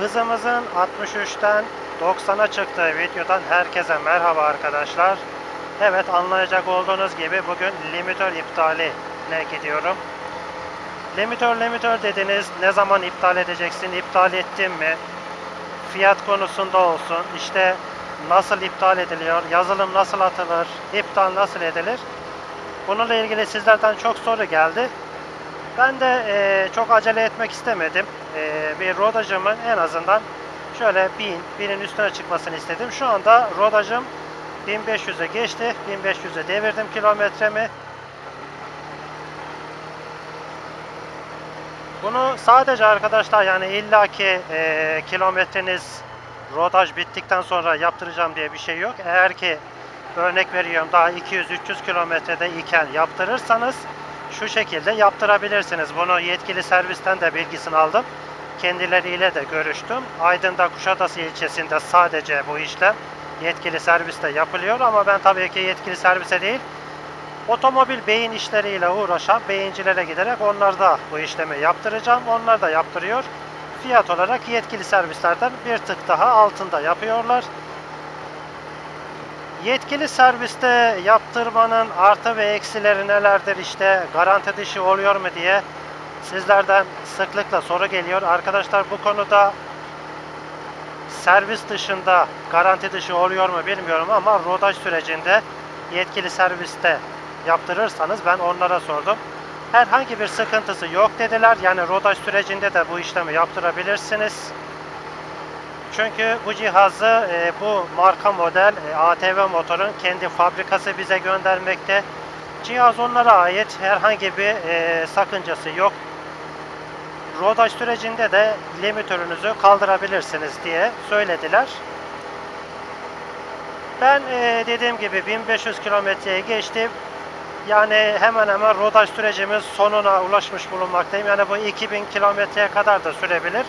Hızımızın 63'ten 90'a çıktığı videodan herkese merhaba arkadaşlar. Evet anlayacak olduğunuz gibi bugün limitör iptali ne gidiyorum. Limitör limitör dediniz ne zaman iptal edeceksin iptal ettin mi? Fiyat konusunda olsun işte nasıl iptal ediliyor, yazılım nasıl atılır, iptal nasıl edilir? Bununla ilgili sizlerden çok soru geldi. Ben de eee, çok acele etmek istemedim. Eee, bir rodajımın en azından şöyle 1000, 1000'in üstüne çıkmasını istedim. Şu anda rodajım 1500'e geçti. 1500'e devirdim kilometremi. Bunu sadece arkadaşlar yani illaki eee kilometreniz rodaj bittikten sonra yaptıracağım diye bir şey yok. Eğer ki örnek veriyorum daha 200-300 kilometrede iken yaptırırsanız şu şekilde yaptırabilirsiniz. Bunu yetkili servisten de bilgisini aldım. Kendileriyle de görüştüm. Aydın'da Kuşadası ilçesinde sadece bu işlem yetkili serviste yapılıyor ama ben tabii ki yetkili servise değil otomobil beyin işleriyle uğraşan beyincilere giderek onlarda bu işlemi yaptıracağım. Onlar da yaptırıyor. Fiyat olarak yetkili servislerden bir tık daha altında yapıyorlar. Yetkili serviste yaptırmanın artı ve eksileri nelerdir işte garanti dışı oluyor mu diye sizlerden sıklıkla soru geliyor. Arkadaşlar bu konuda servis dışında garanti dışı oluyor mu bilmiyorum ama rodaj sürecinde yetkili serviste yaptırırsanız ben onlara sordum. Herhangi bir sıkıntısı yok dediler. Yani rodaj sürecinde de bu işlemi yaptırabilirsiniz. Çünkü bu cihazı e, bu marka model e, ATV motorun kendi fabrikası bize göndermekte. Cihaz onlara ait herhangi bir e, sakıncası yok. Rodaj sürecinde de limitörünüzü kaldırabilirsiniz diye söylediler. Ben dediğim gibi 1500 kilometreye geçtim. Yani hemen hemen rodaj sürecimiz sonuna ulaşmış bulunmaktayım. Yani bu 2000 kilometreye kadar da sürebilir.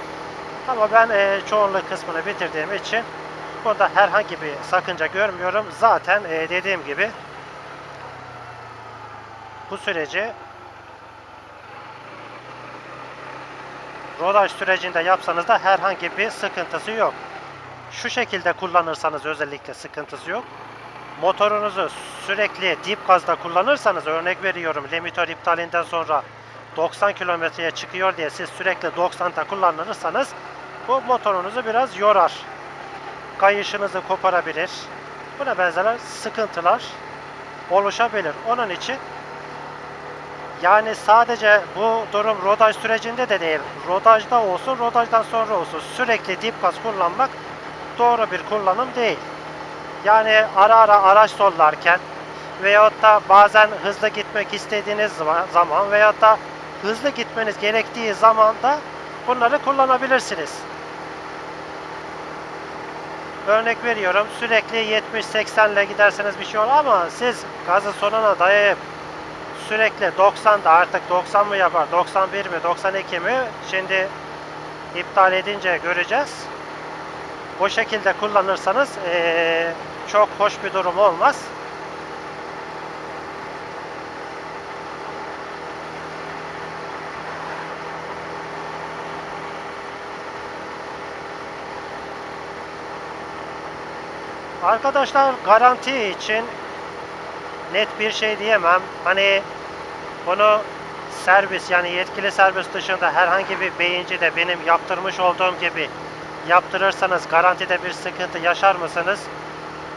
Ama ben e, çoğunluk kısmını bitirdiğim için burada herhangi bir sakınca görmüyorum. Zaten e, dediğim gibi bu süreci rodaj sürecinde yapsanız da herhangi bir sıkıntısı yok. Şu şekilde kullanırsanız özellikle sıkıntısı yok. Motorunuzu sürekli dip gazda kullanırsanız örnek veriyorum limitör iptalinden sonra 90 kilometreye çıkıyor diye siz sürekli 90'da kullanırsanız bu motorunuzu biraz yorar. Kayışınızı koparabilir. Buna benzer sıkıntılar oluşabilir. Onun için yani sadece bu durum rodaj sürecinde de değil. Rodajda olsun, rodajdan sonra olsun. Sürekli dip gaz kullanmak doğru bir kullanım değil. Yani ara ara araç sollarken veyahut da bazen hızlı gitmek istediğiniz zaman- veyahut da hızlı gitmeniz gerektiği zaman da bunları kullanabilirsiniz. Örnek veriyorum sürekli 70-80 ile giderseniz bir şey olur ama siz gazı sonuna dayayıp sürekli 90'da artık 90 mı yapar, 91 mi, 92 mi şimdi iptal edince göreceğiz. O şekilde kullanırsanız eee, çok hoş bir durum olmaz. Arkadaşlar garanti için net bir şey diyemem. Hani bunu servis yani yetkili servis dışında herhangi bir beyinci de benim yaptırmış olduğum gibi yaptırırsanız garantide bir sıkıntı yaşar mısınız?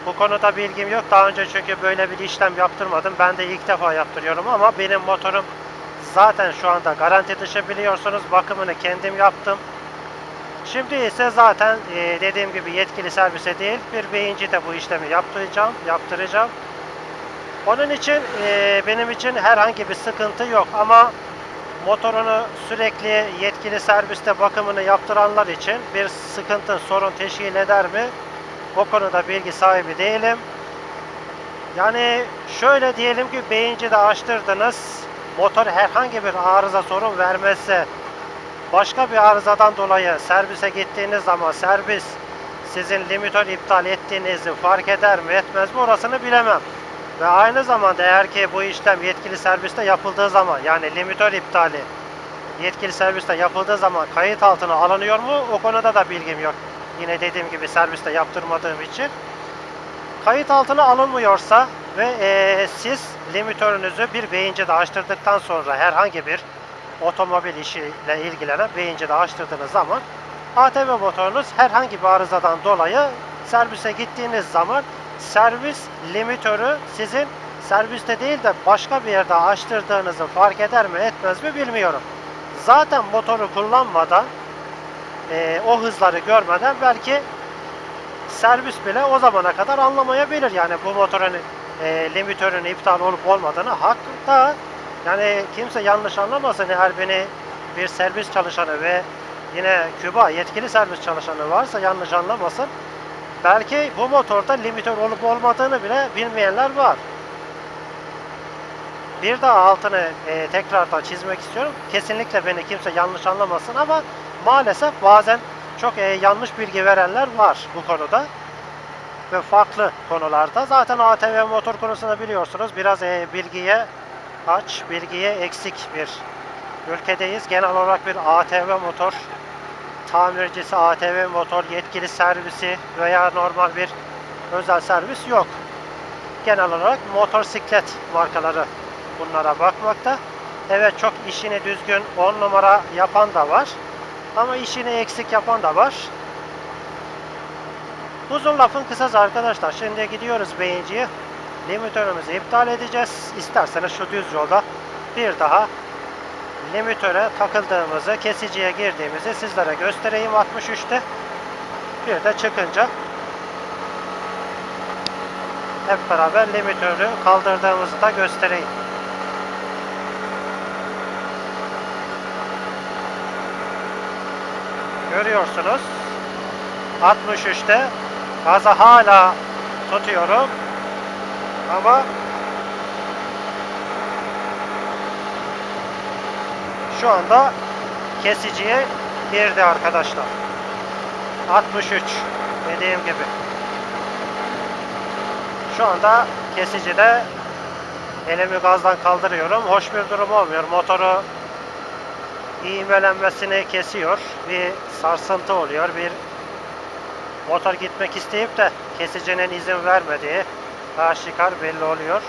Bu konuda bilgim yok. Daha önce çünkü böyle bir işlem yaptırmadım. Ben de ilk defa yaptırıyorum ama benim motorum zaten şu anda garanti dışı biliyorsunuz. Bakımını kendim yaptım. Şimdi ise zaten e, dediğim gibi yetkili servise değil bir beyinci de bu işlemi yaptıracağım, yaptıracağım. Onun için e, benim için herhangi bir sıkıntı yok ama motorunu sürekli yetkili serviste bakımını yaptıranlar için bir sıkıntı, sorun teşkil eder mi? O konuda bilgi sahibi değilim. Yani şöyle diyelim ki beyinci de açtırdınız, motor herhangi bir arıza sorun vermezse başka bir arızadan dolayı servise gittiğiniz zaman servis sizin limitör iptal ettiğinizi fark eder mi etmez mi orasını bilemem. Ve aynı zamanda eğer ki bu işlem yetkili serviste yapıldığı zaman yani limitör iptali yetkili serviste yapıldığı zaman kayıt altına alınıyor mu? O konuda da bilgim yok. Yine dediğim gibi serviste yaptırmadığım için. Kayıt altına alınmıyorsa ve eee, siz limitörünüzü bir beyincide açtırdıktan sonra herhangi bir otomobil işiyle ilgilenen beyincide açtırdığınız zaman ATV motorunuz herhangi bir arızadan dolayı servise gittiğiniz zaman servis limitörü sizin serviste değil de başka bir yerde açtırdığınızı fark eder mi etmez mi bilmiyorum. Zaten motoru kullanmadan eee, o hızları görmeden belki servis bile o zamana kadar anlamayabilir. Yani bu motorun e, limitörün iptal olup olmadığını hakkında yani kimse yanlış anlamasın eğer beni bir servis çalışanı ve yine Küba yetkili servis çalışanı varsa yanlış anlamasın. Belki bu motorda limitör olup olmadığını bile bilmeyenler var. Bir daha altını e, tekrardan çizmek istiyorum. Kesinlikle beni kimse yanlış anlamasın ama maalesef bazen çok e, yanlış bilgi verenler var bu konuda ve farklı konularda. Zaten ATV motor konusunda biliyorsunuz biraz e, bilgiye aç, bilgiye eksik bir ülkedeyiz. Genel olarak bir ATV motor tamircisi, ATV motor yetkili servisi veya normal bir özel servis yok. Genel olarak motosiklet markaları bunlara bakmakta. Evet çok işini düzgün 10 numara yapan da var. Ama işini eksik yapan da var. Uzun lafın kısası arkadaşlar. Şimdi gidiyoruz beyinciye. Limitörümüzü iptal edeceğiz. İsterseniz şu düz yolda bir daha limitöre takıldığımızı, kesiciye girdiğimizi sizlere göstereyim 63'te. Bir de çıkınca hep beraber limitörü kaldırdığımızı da göstereyim. Görüyorsunuz. 63'te gaza hala tutuyorum. Ama şu anda kesiciye girdi arkadaşlar. 63 dediğim gibi. Şu anda kesicide elimi gazdan kaldırıyorum. Hoş bir durum olmuyor. Motoru iğmelenmesini kesiyor. Bir sarsıntı oluyor. Bir motor gitmek isteyip de kesicinin izin vermediği aşikar belli oluyor.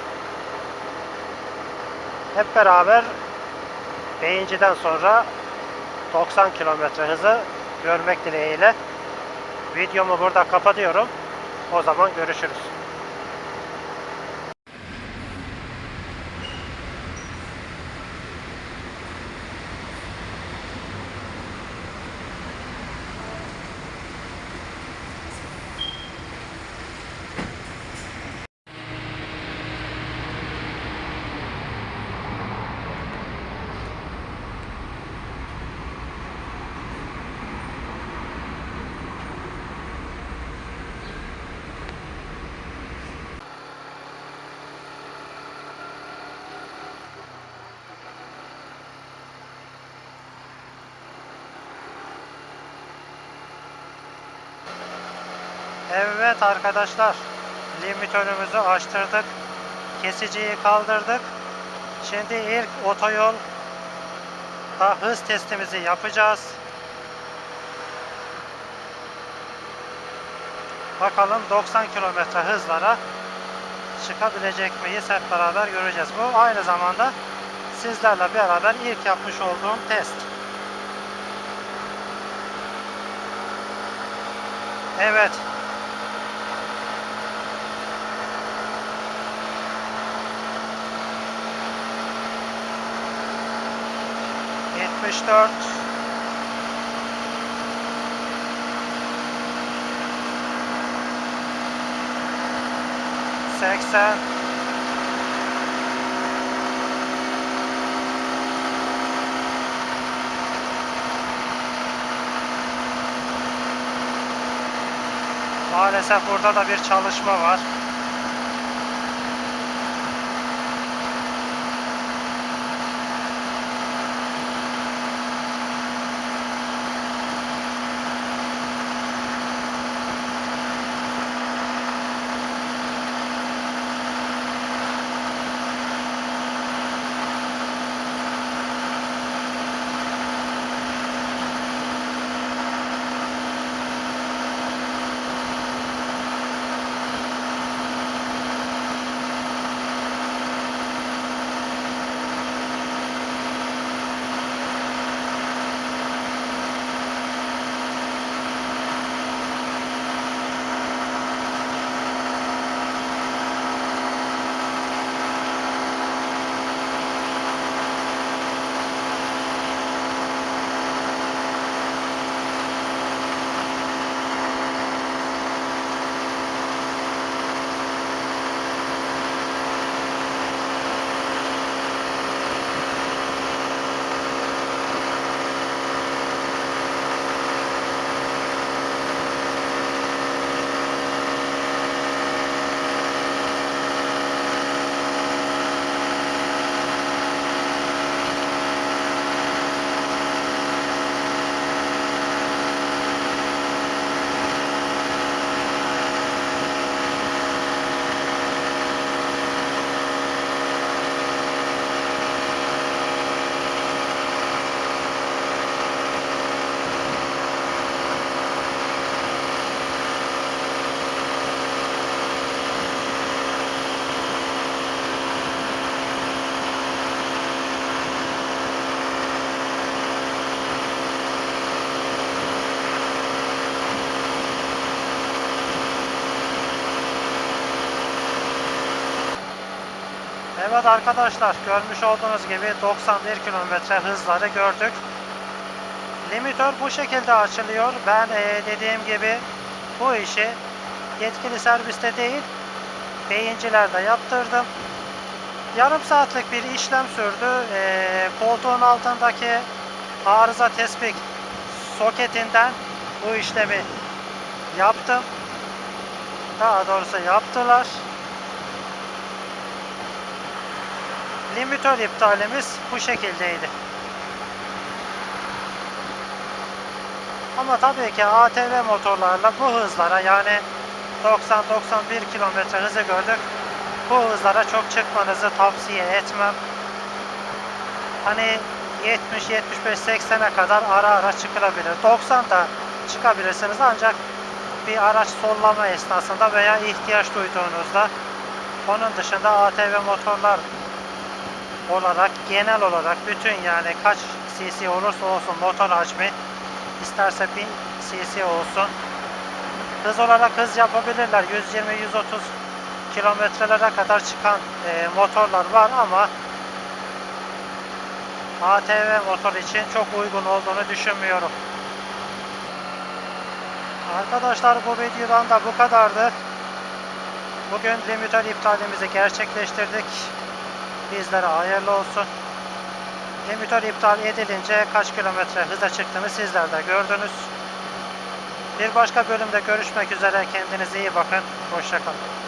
Hep beraber beyinciden sonra 90 km hızı görmek dileğiyle videomu burada kapatıyorum. O zaman görüşürüz. Evet arkadaşlar, limitörümüzü açtırdık. Kesiciyi kaldırdık. Şimdi ilk otoyol da hız testimizi yapacağız. Bakalım 90 kilometre hızlara çıkabilecek miyiz hep beraber göreceğiz. Bu aynı zamanda sizlerle beraber ilk yapmış olduğum test. Evet. Yetmiş dört. Seksen. Maalesef burada da bir çalışma var. Evet arkadaşlar görmüş olduğunuz gibi 91 kilometre hızları gördük. Limitör bu şekilde açılıyor. Ben eee, dediğim gibi bu işi yetkili serviste değil beyincilerde yaptırdım. Yarım saatlik bir işlem sürdü. Eee, koltuğun altındaki arıza tespit soketinden bu işlemi yaptım. Daha doğrusu yaptılar. Limitör iptalimiz bu şekildeydi. Ama tabii ki ATV motorlarla bu hızlara yani 90-91 kilometre hızı gördük. Bu hızlara çok çıkmanızı tavsiye etmem. Hani 70, 75, 80'e kadar ara ara çıkılabilir. 90 da çıkabilirsiniz ancak bir araç sollama esnasında veya ihtiyaç duyduğunuzda onun dışında ATV motorlar olarak genel olarak bütün yani kaç cc olursa olsun motor hacmi isterse 1000 cc olsun hız olarak hız yapabilirler 120-130 kilometrelere kadar çıkan e, motorlar var ama ATV motor için çok uygun olduğunu düşünmüyorum. Arkadaşlar bu videodan da bu kadardı. Bugün limitör iptalimizi gerçekleştirdik. Bizlere hayırlı olsun. Limitör iptal edilince kaç kilometre hıza çıktığını sizler de gördünüz. Bir başka bölümde görüşmek üzere. Kendinize iyi bakın. Hoşçakalın.